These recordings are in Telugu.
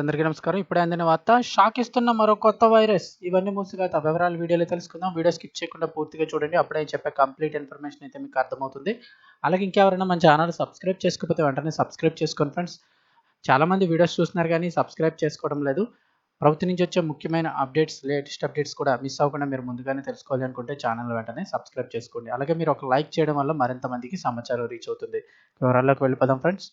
అందరికీ నమస్కారం. ఇప్పుడే అందిన వార్త షాక్ ఇస్తున్న మరో కొత్త వైరస్. ఇవన్నీ మూసిగా వివరాలు వీడియోలో తెలుసుకుందాం. వీడియో స్కిప్ చేయకుండా పూర్తిగా చూడండి. అప్పుడే చెప్పే కంప్లీట్ ఇన్ఫర్మేషన్ అయితే మీకు అర్థమవుతుంది. అలాగే ఇంకెవరైనా మన ఛానల్ సబ్స్క్రైబ్ చేసుకోకపోతే వెంటనే సబ్స్క్రైబ్ చేసుకోండి ఫ్రెండ్స్. చాలామంది వీడియోస్ చూస్తున్నారు కానీ సబ్స్క్రైబ్ చేసుకోవడం లేదు. ప్రభుత్వం నుంచి వచ్చే ముఖ్యమైన అప్డేట్స్ లేటెస్ట్ అప్డేట్స్ కూడా మిస్ అవ్వకుండా మీరు ముందుగానే తెలుసుకోవాలి అనుకుంటే ఛానల్ వెంటనే సబ్స్క్రైబ్ చేసుకోండి. అలాగే మీరు ఒక లైక్ చేయడం వల్ల మరింత మందికి సమాచారం రీచ్ అవుతుంది. వివరాల్లోకి వెళ్ళిపోదాం ఫ్రెండ్స్.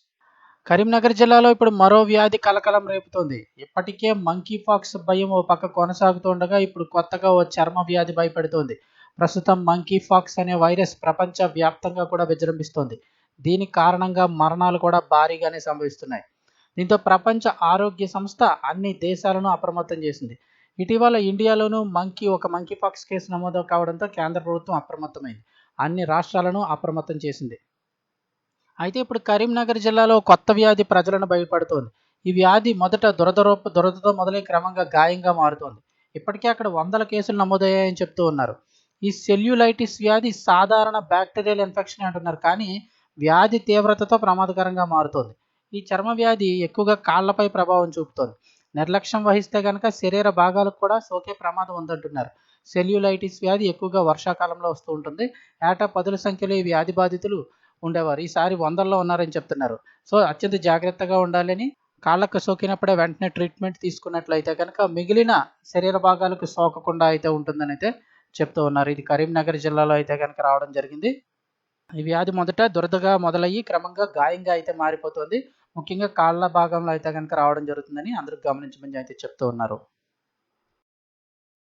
కరీంనగర్ జిల్లాలో ఇప్పుడు మరో వ్యాధి కలకలం రేపుతోంది. ఇప్పటికే మంకీ ఫాక్స్ భయం ఓ పక్క కొనసాగుతుండగా ఇప్పుడు కొత్తగా ఓ చర్మ వ్యాధి భయపెడుతోంది. ప్రస్తుతం మంకీ ఫాక్స్ అనే వైరస్ ప్రపంచ వ్యాప్తంగా కూడా విజృంభిస్తోంది. దీని కారణంగా మరణాలు కూడా భారీగానే సంభవిస్తున్నాయి. దీంతో ప్రపంచ ఆరోగ్య సంస్థ అన్ని దేశాలను అప్రమత్తం చేసింది. ఇటీవల ఇండియాలోనూ మంకీ ఒక మంకీ ఫాక్స్ కేసు నమోదు కావడంతో కేంద్ర ప్రభుత్వం అప్రమత్తమైంది. అన్ని రాష్ట్రాలను అప్రమత్తం చేసింది. అయితే ఇప్పుడు కరీంనగర్ జిల్లాలో కొత్త వ్యాధి ప్రజలను భయపడుతోంది. ఈ వ్యాధి మొదట దురదరూప దురదతో మొదలై క్రమంగా గాయంగా మారుతోంది. ఇప్పటికే అక్కడ వందల కేసులు నమోదయ్యాయని చెప్తూ ఉన్నారు. ఈ సెల్యులైటిస్ వ్యాధి సాధారణ బ్యాక్టీరియల్ ఇన్ఫెక్షన్ అంటున్నారు. కానీ వ్యాధి తీవ్రతతో ప్రమాదకరంగా మారుతోంది. ఈ చర్మ వ్యాధి ఎక్కువగా కాళ్ళపై ప్రభావం చూపుతోంది. నిర్లక్ష్యం వహిస్తే కనుక శరీర భాగాలకు కూడా సోకే ప్రమాదం ఉందంటున్నారు. సెల్యులైటిస్ వ్యాధి ఎక్కువగా వర్షాకాలంలో వస్తూ ఉంటుంది. ఏటా పదుల సంఖ్యలో ఈ వ్యాధి బాధితులు ఉండేవారు. ఈసారి వందల్లో ఉన్నారని చెప్తున్నారు. సో అత్యంత జాగ్రత్తగా ఉండాలని కాళ్ళకు సోకినప్పుడే వెంటనే ట్రీట్మెంట్ తీసుకున్నట్లయితే కనుక మిగిలిన శరీర భాగాలకు సోకకుండా అయితే ఉంటుందని అయితే చెప్తూ ఉన్నారు. ఇది కరీంనగర్ జిల్లాలో అయితే కనుక రావడం జరిగింది. ఈ వ్యాధి మొదట దురదగా మొదలయ్యి క్రమంగా గాయంగా అయితే మారిపోతుంది. ముఖ్యంగా కాళ్ళ భాగంలో అయితే కనుక రావడం జరుగుతుందని అందరూ గమనించమని అయితే చెప్తూ ఉన్నారు.